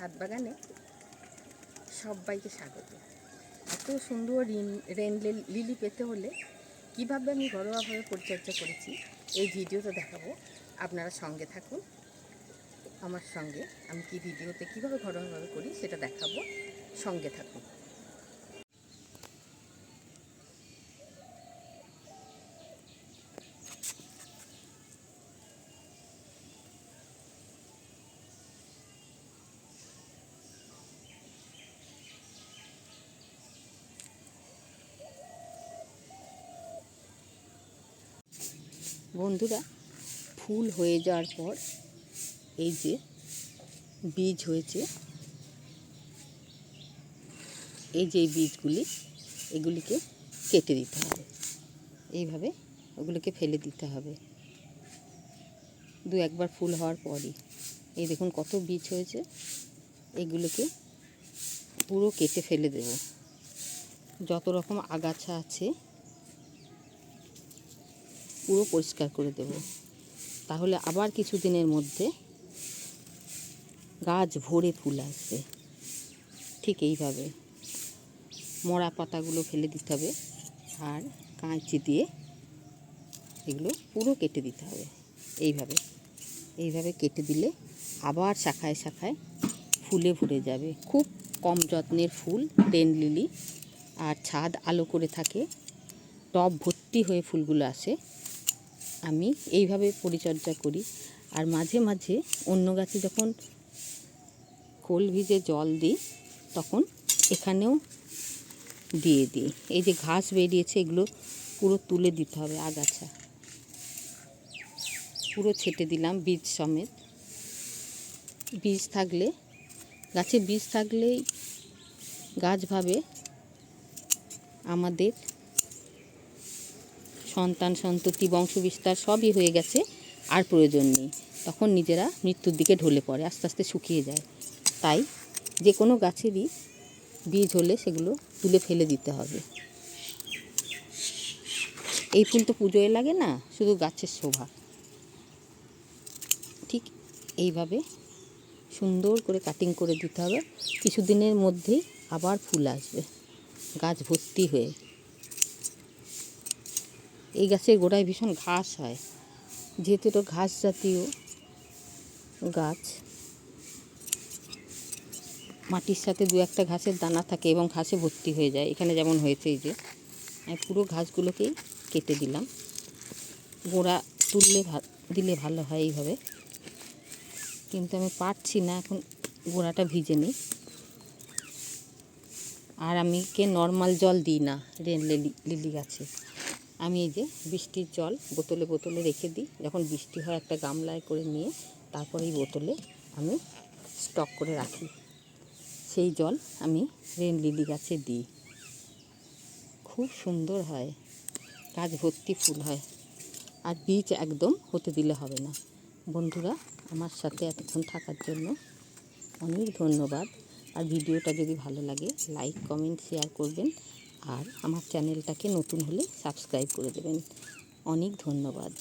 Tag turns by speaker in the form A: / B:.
A: ছাদ বাগানে সবাইকে স্বাগত। এত সুন্দর রিন- লিলি পেতে হলে কীভাবে আমি ঘরোয়াভাবে পরিচর্যা করেছি, এই ভিডিওতে দেখাবো। আপনারা সঙ্গে থাকুন, আমার সঙ্গে। আমি কি ভিডিওতে কীভাবে ঘরোয়াভাবে করি সেটা দেখাবো। সঙ্গে থাকুন। বন্ধুরা, ফুল হয়ে যাওয়ার পর এই যে বীজ হয়েছে, এই যে বীজগুলি, এগুলিকে কেটে দিতে হবে। এইভাবে ওগুলোকে ফেলে দিতে হবে। দু একবার ফুল হওয়ার পরই। এই দেখুন কত বীজ হয়েছে। এগুলোকে পুরো কেটে ফেলে দেব। যত রকম আগাছা আছে পুরো পরিষ্কার করে দেব। তাহলে আবার কিছু দিনের মধ্যে গাছ ভরে ফুল আসবে। ঠিক এইভাবে মরা পাতাগুলো ফেলে দিতে হবে আর কাঁচি দিয়ে এগুলো পুরো কেটে দিতে হবে। এইভাবে এইভাবে কেটে দিলে আবার শাখায় শাখায় ফুলে ভরে যাবে। খুব কম যত্নের ফুল রেন লিলি আর ছাদ আলো করে থাকে, টব ভর্তি হয়ে ফুলগুলো আসে। আমি এইভাবে পরিচর্যা করি। আর মাঝে মাঝে অন্য গাছে যখন খোল ভিজে জল দিই, তখন এখানেও দিয়ে দিই। এই যে ঘাস বেরিয়েছে, এগুলো পুরো তুলে দিতে হবে আগাছা। পুরো ছেটে দিলাম বীজ সমেত। বীজ থাকলে, গাছে বীজ থাকলেই গাছ ভাবে আমাদের সন্তান, সন্ততি বংশ বিস্তার সবই হয়ে গেছে, আর প্রয়োজন নেই। তখন নিজেরা মৃত্যুর দিকে ঢলে পড়ে, আস্তে আস্তে শুকিয়ে যায়। তাই যে কোনো গাছেরই বীজ হলে সেগুলো তুলে ফেলে দিতে হবে। এই ফুল তো পুজোয় লাগে না, শুধু গাছের শোভা। ঠিক এইভাবে সুন্দর করে কাটিং করে দিতে হবে। কিছুদিনের মধ্যেই আবার ফুল আসবে, গাছ ভর্তি হয়ে। এই গাছের গোড়ায় ভীষণ ঘাস হয়। যেহেতু এটা ঘাস জাতীয় গাছ, মাটির সাথে দু একটা ঘাসের দানা থাকে এবং ঘাসে ভর্তি হয়ে যায়। এখানে যেমন হয়েছে এই যে, আমি পুরো ঘাসগুলোকেই কেটে দিলাম। গোড়া তুললে দিলে ভালো হয় এইভাবে। কিন্তু আমি পারছি না, এখন গোড়াটা ভিজে নিই। আর আমি কে নর্মাল জল দিই না রেন লিলি গাছে। আমি এই যে বৃষ্টির জল বোতলে বোতলে রেখে দিই। যখন বৃষ্টি হয় একটা গামলায় করে নিয়ে তারপরে এই বোতলে আমি স্টক করে রাখি। সেই জল আমি রেন লিলি গাছে দিই। খুব সুন্দর হয়। গাছ ভর্তি ফুল হয়। আর বীজ একদম হতে দিলে হবে না। বন্ধুরা, আমার সাথে এতক্ষণ থাকার জন্য অনেক ধন্যবাদ। আর ভিডিওটা যদি ভালো লাগে লাইক কমেন্ট শেয়ার করবেন। আর আমার চ্যানেলটাকে নতুন হলে সাবস্ক্রাইব করে দেবেন। অনেক ধন্যবাদ।